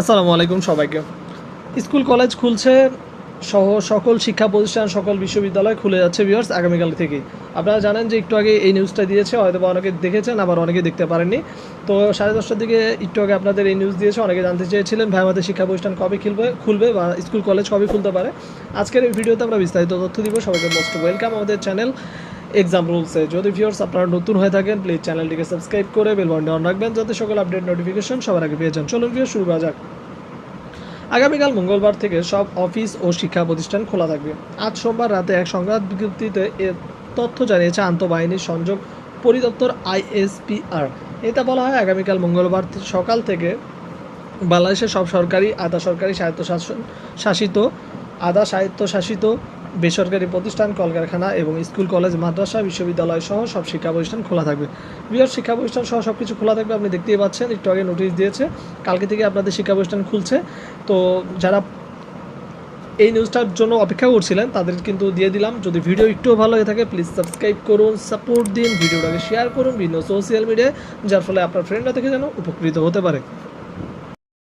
আসসালামু আলাইকুম সবাইকে। স্কুল, কলেজ খুলছে সহ সকল শিক্ষা প্রতিষ্ঠান, সকল বিশ্ববিদ্যালয় খুলে যাচ্ছে ভিউয়ার্স আগামীকাল থেকেই। আপনারা জানেন যে একটু আগে এই নিউজটা দিয়েছে হয়তো বা অনেকে দেখেছেন, আবার অনেকে দেখতে পারেননি। তো সাড়ে দশটার দিকে একটু আগে আপনাদের এই নিউজ দিয়েছে, অনেকে জানতে চেয়েছিলেন ভাই আমাদের শিক্ষা প্রতিষ্ঠান কবে খুলবে খুলবে বা স্কুল, কলেজ কবে খুলতে পারে। আজকের এই ভিডিওতে আমরা বিস্তারিত তথ্য দিব, সবাইকে মোস্ট ওয়েলকাম আমাদের চ্যানেল এক্সাম রুলসে যদি ভিউয়ার্স আপনারা নতুন হয়ে থাকেন প্লিজ চ্যানেলটিকে সাবস্ক্রাইব করে বেল বাটনটি অন রাখবেন যাতে সকল আপডেট নোটিফিকেশন সবার আগে পেয়ে যান। চলুন ভিডিও শুরু করা যাক। আগামীকাল মঙ্গলবার থেকে সব অফিস ও শিক্ষা প্রতিষ্ঠান খোলা থাকবে। আজ সোমবার রাতে এক সংবাদ বিজ্ঞপ্তিতে এ তথ্য জানিয়েছে আন্তঃবাহিনী সংযোগ পরিদপ্তর আইএসপিআর। এতে বলা হয় আগামীকাল মঙ্গলবার সকাল থেকে বাংলাদেশের সব সরকারি, আধা সরকারি স্বায়ত্তশাসন শাসিত, আধা স্বায়ত্তশাসিত বেসরকারি প্রতিষ্ঠান, কলকারখানা এবং স্কুল, কলেজ, মাদ্রাসা, বিশ্ববিদ্যালয় সহ সব শিক্ষা প্রতিষ্ঠান খোলা থাকবে। বৃহৎ শিক্ষা প্রতিষ্ঠান সহ সব কিছু খোলা থাকবে, আপনি দেখতেই পাচ্ছেন, একটু আগে নোটিশ দিয়েছে, কালকে থেকে আপনাদের শিক্ষা প্রতিষ্ঠান খুলছে। তো যারা এই নিউজটার জন্য অপেক্ষা করছিলেন, তাদের কিন্তু দিয়ে দিলাম। যদি ভিডিও একটুও ভালো হয়ে থাকে প্লিজ সাবস্ক্রাইব করুন সাপোর্ট দিন ভিডিওটাকে শেয়ার করুন বিভিন্ন সোশ্যাল মিডিয়ায় যার ফলে আপনার ফ্রেন্ডরা থেকে যেন উপকৃত হতে পারে।